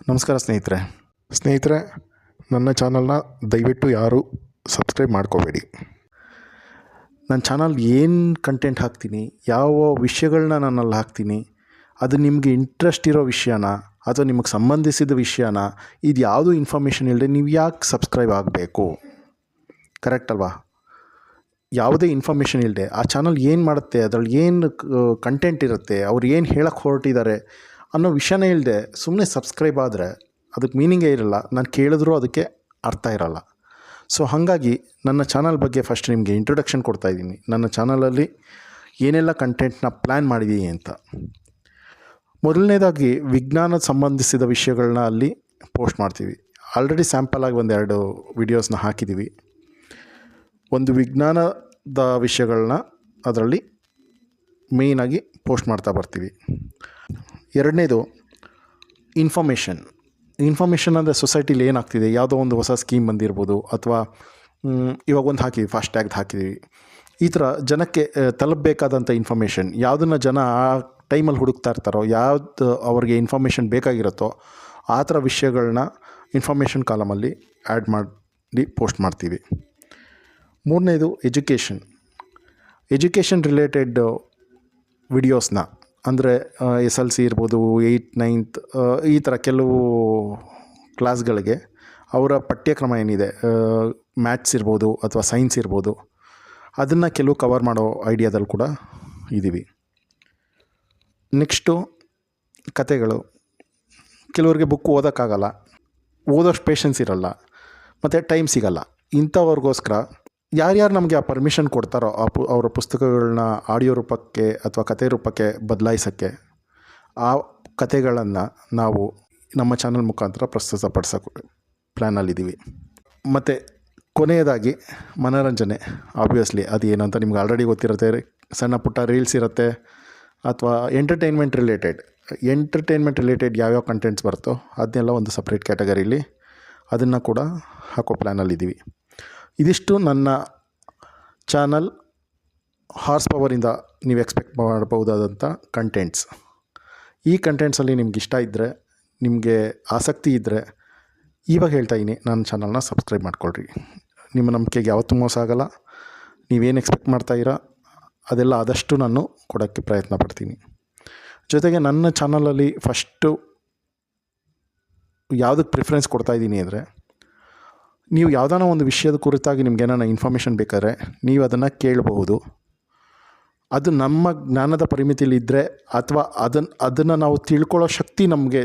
ನಮಸ್ಕಾರ ಸ್ನೇಹಿತರೆ. ಸ್ನೇಹಿತರೆ ನನ್ನ ಚಾನಲ್ನ ದಯವಿಟ್ಟು ಯಾರೂ ಸಬ್ಸ್ಕ್ರೈಬ್ ಮಾಡ್ಕೋಬೇಡಿ. ನನ್ನ ಚಾನಲ್ ಏನು ಕಂಟೆಂಟ್ ಹಾಕ್ತೀನಿ ಯಾವ ವಿಷಯಗಳನ್ನ ನನ್ನಲ್ಲಿ ಹಾಕ್ತೀನಿ ಅದು ನಿಮಗೆ ಇಂಟ್ರೆಸ್ಟ್ ಇರೋ ವಿಷಯನ ಅಥವಾ ನಿಮಗೆ ಸಂಬಂಧಿಸಿದ ವಿಷಯನ ಇದು ಯಾವುದೂ ಇನ್ಫಾರ್ಮೇಷನ್ ಇಲ್ಲದೆ ನೀವು ಯಾಕೆ ಸಬ್ಸ್ಕ್ರೈಬ್ ಆಗಬೇಕು? ಕರೆಕ್ಟ್ ಅಲ್ವಾ? ಯಾವುದೇ ಇನ್ಫಾರ್ಮೇಷನ್ ಇಲ್ಲದೆ ಆ ಚಾನಲ್ ಏನು ಮಾಡುತ್ತೆ ಅದರಲ್ಲಿ ಏನು ಕಂಟೆಂಟ್ ಇರುತ್ತೆ ಅವ್ರು ಏನು ಹೇಳಕ್ಕೆ ಹೊರಟಿದ್ದಾರೆ ಅನ್ನೋ ವಿಷಯನೇ ಇಲ್ಲದೆ ಸುಮ್ಮನೆ ಸಬ್ಸ್ಕ್ರೈಬ್ ಆದರೆ ಅದಕ್ಕೆ ಮೀನಿಂಗೇ ಇರಲ್ಲ. ನಾನು ಕೇಳಿದ್ರೂ ಅದಕ್ಕೆ ಅರ್ಥ ಇರಲ್ಲ. ಸೊ ಹಾಗಾಗಿ ನನ್ನ ಚಾನಲ್ ಬಗ್ಗೆ ಫಸ್ಟ್ ನಿಮಗೆ ಇಂಟ್ರೊಡಕ್ಷನ್ ಕೊಡ್ತಾ ಇದ್ದೀನಿ. ನನ್ನ ಚಾನಲಲ್ಲಿ ಏನೆಲ್ಲ ಕಂಟೆಂಟ್ನ ಪ್ಲ್ಯಾನ್ ಮಾಡಿದ್ದೀನಿ ಅಂತ. ಮೊದಲನೇದಾಗಿ ವಿಜ್ಞಾನ ಸಂಬಂಧಿಸಿದ ವಿಷಯಗಳನ್ನ ಅಲ್ಲಿ ಪೋಸ್ಟ್ ಮಾಡ್ತೀವಿ. ಆಲ್ರೆಡಿ ಸ್ಯಾಂಪಲ್ ಆಗಿ ಒಂದೆರಡು ವಿಡಿಯೋಸ್ನ ಹಾಕಿದ್ದೀವಿ ಒಂದು ವಿಜ್ಞಾನದ ವಿಷಯಗಳನ್ನ ಅದರಲ್ಲಿ ಮೇಯ್ನಾಗಿ ಪೋಸ್ಟ್ ಮಾಡ್ತಾ ಬರ್ತೀವಿ. ಎರಡನೇದು ಇನ್ಫಾರ್ಮೇಷನ್ ಇನ್ಫಾರ್ಮೇಷನ್ ಅಂದರೆ ಸೊಸೈಟಿಲಿ ಏನಾಗ್ತಿದೆ? ಯಾವುದೋ ಒಂದು ಹೊಸ ಸ್ಕೀಮ್ ಬಂದಿರ್ಬೋದು ಅಥವಾ ಇವಾಗ ಒಂದು ಹಾಕಿದ್ವಿ ಫಾಸ್ಟ್ ಟ್ಯಾಗ್ ಹಾಕಿದ್ದೀವಿ ಈ ಥರ ಜನಕ್ಕೆ ತಲುಪಬೇಕಾದಂಥ ಇನ್ಫಾರ್ಮೇಷನ್ ಯಾವುದನ್ನು ಜನ ಆ ಟೈಮಲ್ಲಿ ಹುಡುಕ್ತಾ ಇರ್ತಾರೋ, ಯಾವ್ದು ಅವ್ರಿಗೆ ಇನ್ಫಾರ್ಮೇಷನ್ ಬೇಕಾಗಿರುತ್ತೋ, ಆ ಥರ ವಿಷಯಗಳನ್ನ ಇನ್ಫಾರ್ಮೇಷನ್ ಕಾಲಮಲ್ಲಿ ಆ್ಯಡ್ ಮಾಡಿ ಪೋಸ್ಟ್ ಮಾಡ್ತೀವಿ. ಮೂರನೇದು ಎಜುಕೇಷನ್ ಎಜುಕೇಷನ್ ರಿಲೇಟೆಡ್ ವಿಡಿಯೋಸ್ನ ಅಂದರೆ ಎಸ್ ಎಲ್ ಸಿ ಇರ್ಬೋದು ಏಯ್ಟ್ ನೈನ್ತ್ ಈ ಥರ ಕೆಲವು ಕ್ಲಾಸ್ಗಳಿಗೆ ಅವರ ಪಠ್ಯಕ್ರಮ ಏನಿದೆ ಮ್ಯಾಥ್ಸ್ ಇರ್ಬೋದು ಅಥವಾ ಸೈನ್ಸ್ ಇರ್ಬೋದು, ಅದನ್ನು ಕೆಲವು ಕವರ್ ಮಾಡೋ ಐಡಿಯಾದಲ್ಲಿ ಕೂಡ ಇದ್ದೀವಿ ನೆಕ್ಸ್ಟು ಕತೆಗಳು. ಕೆಲವರಿಗೆ ಬುಕ್ ಓದೋಕ್ಕಾಗಲ್ಲ. ಓದೋಷ್ಟು ಪೇಷನ್ಸ್ ಇರಲ್ಲ. ಮತ್ತು ಟೈಮ್ ಸಿಗಲ್ಲ. ಇಂಥವ್ರಿಗೋಸ್ಕರ ಯಾರ್ಯಾರು ನಮಗೆ ಆ ಪರ್ಮಿಷನ್ ಕೊಡ್ತಾರೋ ಆ ಪು, ಅವರ ಪುಸ್ತಕಗಳನ್ನ ಆಡಿಯೋ ರೂಪಕ್ಕೆ ಅಥವಾ ಕತೆ ರೂಪಕ್ಕೆ ಬದಲಾಯಿಸೋಕ್ಕೆ ಆ ಕತೆಗಳನ್ನು ನಾವು ನಮ್ಮ ಚಾನಲ್ ಮುಖಾಂತರ ಪ್ರಸ್ತುತಪಡಿಸೋಕೆ ಪ್ಲ್ಯಾನಲ್ಲಿದ್ದೀವಿ ಮತ್ತು ಕೊನೆಯದಾಗಿ ಮನೋರಂಜನೆ ಆಬ್ವಿಯಸ್ಲಿ ಅದು ಏನು ಅಂತ ನಿಮ್ಗೆ ಆಲ್ರೆಡಿ ಗೊತ್ತಿರುತ್ತೆ, ಸಣ್ಣ ಪುಟ್ಟ ರೀಲ್ಸ್ ಇರುತ್ತೆ ಅಥವಾ ಎಂಟರ್ಟೈನ್ಮೆಂಟ್ ರಿಲೇಟೆಡ್ ಎಂಟರ್ಟೈನ್ಮೆಂಟ್ ರಿಲೇಟೆಡ್ ಯಾವ್ಯಾವ ಕಂಟೆಂಟ್ಸ್ ಬರುತ್ತೋ ಅದನ್ನೆಲ್ಲ ಒಂದು ಸಪ್ರೇಟ್ ಕ್ಯಾಟಗರೀಲಿ ಅದನ್ನು ಕೂಡ ಹಾಕೋ ಪ್ಲ್ಯಾನಲ್ಲಿದ್ದೀವಿ ಇದಿಷ್ಟು ನನ್ನ ಚಾನಲ್ ಹಾರ್ಸ್ ಪವರಿಂದ ನೀವು ಎಕ್ಸ್ಪೆಕ್ಟ್ ಮಾಡಬಹುದಾದಂಥ ಕಂಟೆಂಟ್ಸ್ ಈ ಕಂಟೆಂಟ್ಸಲ್ಲಿ ನಿಮ್ಗೆ ಇಷ್ಟ ಇದ್ದರೆ ನಿಮಗೆ ಆಸಕ್ತಿ ಇದ್ದರೆ ಇವಾಗ ಹೇಳ್ತಾ ಇದ್ದೀನಿ ನನ್ನ ಚಾನಲ್ನ ಸಬ್ಸ್ಕ್ರೈಬ್ ಮಾಡ್ಕೊಳ್ರಿ. ನಿಮ್ಮ ನಂಬಿಕೆಗೆ ಯಾವತ್ತೂ ಮೋಸ ಆಗಲ್ಲ. ನೀವೇನು ಎಕ್ಸ್ಪೆಕ್ಟ್ ಮಾಡ್ತಾಯಿರಾ ಅದೆಲ್ಲ ಆದಷ್ಟು ನಾನು ಕೊಡೋಕ್ಕೆ ಪ್ರಯತ್ನ ಪಡ್ತೀನಿ. ಜೊತೆಗೆ ನನ್ನ ಚಾನಲಲ್ಲಿ ಫಸ್ಟು ಯಾವುದಕ್ಕೆ ಪ್ರಿಫರೆನ್ಸ್ ಕೊಡ್ತಾ ಇದ್ದೀನಿ ಅಂದರೆ ನೀವು ಯಾವುದಾನ ಒಂದು ವಿಷಯದ ಕುರಿತಾಗಿ ನಿಮ್ಗೆ ಏನಾನ ಇನ್ಫಾರ್ಮೇಷನ್ ಬೇಕಾದ್ರೆ ನೀವು ಅದನ್ನು ಕೇಳಬಹುದು. ಅದು ನಮ್ಮ ಜ್ಞಾನದ ಪರಿಮಿತಿಲಿದ್ದರೆ ಅಥವಾ ಅದನ್ನು ಅದನ್ನು ನಾವು ತಿಳ್ಕೊಳ್ಳೋ ಶಕ್ತಿ ನಮಗೆ